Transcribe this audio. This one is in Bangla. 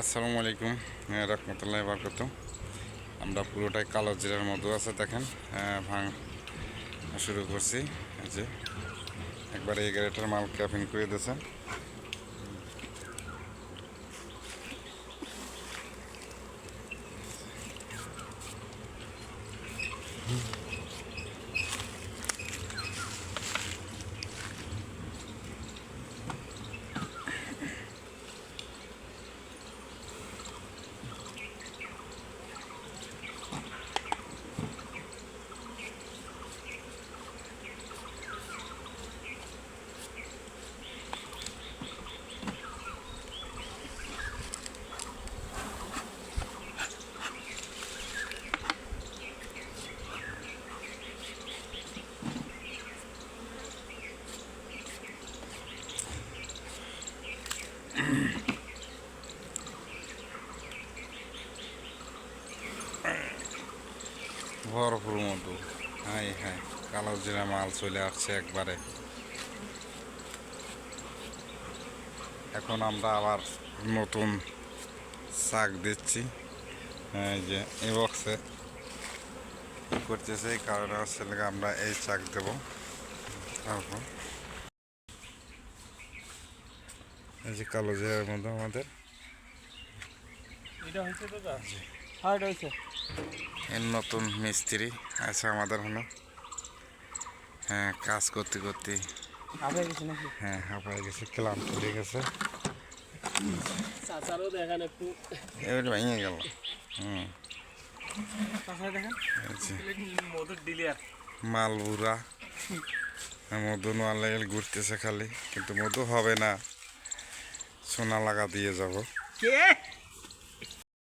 আসসালামু আলাইকুম। হ্যাঁ, রহমতুল্লাহ বারকত আমরা পুরোটাই কালো জিরার মধু আছে দেখেন। হ্যাঁ, ভাঙ শুরু করছি। যে একবার এই গাড়িটার মাল ক্যাপিং করে দিয়েছেন। ভরপুর মধু। হাই হ্যাঁ কালো জিরা মাল চলে আসছে একবারে। এখন আমরা আবার নতুন শাক দিচ্ছি। যে, এই বক্সে করতেছে, এই কারণে আমরা এই শাক দেবো। তারপর এই যে কালো জিরার মধ্যে আমাদের। হ্যাঁ নতুন মিস্ত্রি আছে আমাদের হলো। হ্যাঁ কাজ করতে করতে। হ্যাঁ হাঁপায় গেছে ক্লান্ত হয়ে গেছে। চাচারও দেখেন একটু। এবার ভেঙে গেল। হুম। মালবুরা। মধু নোয়া লেগে ঘুরতেছে খালি কিন্তু মধু হবে না। সোনা লাগা দিয়ে যাব। কে?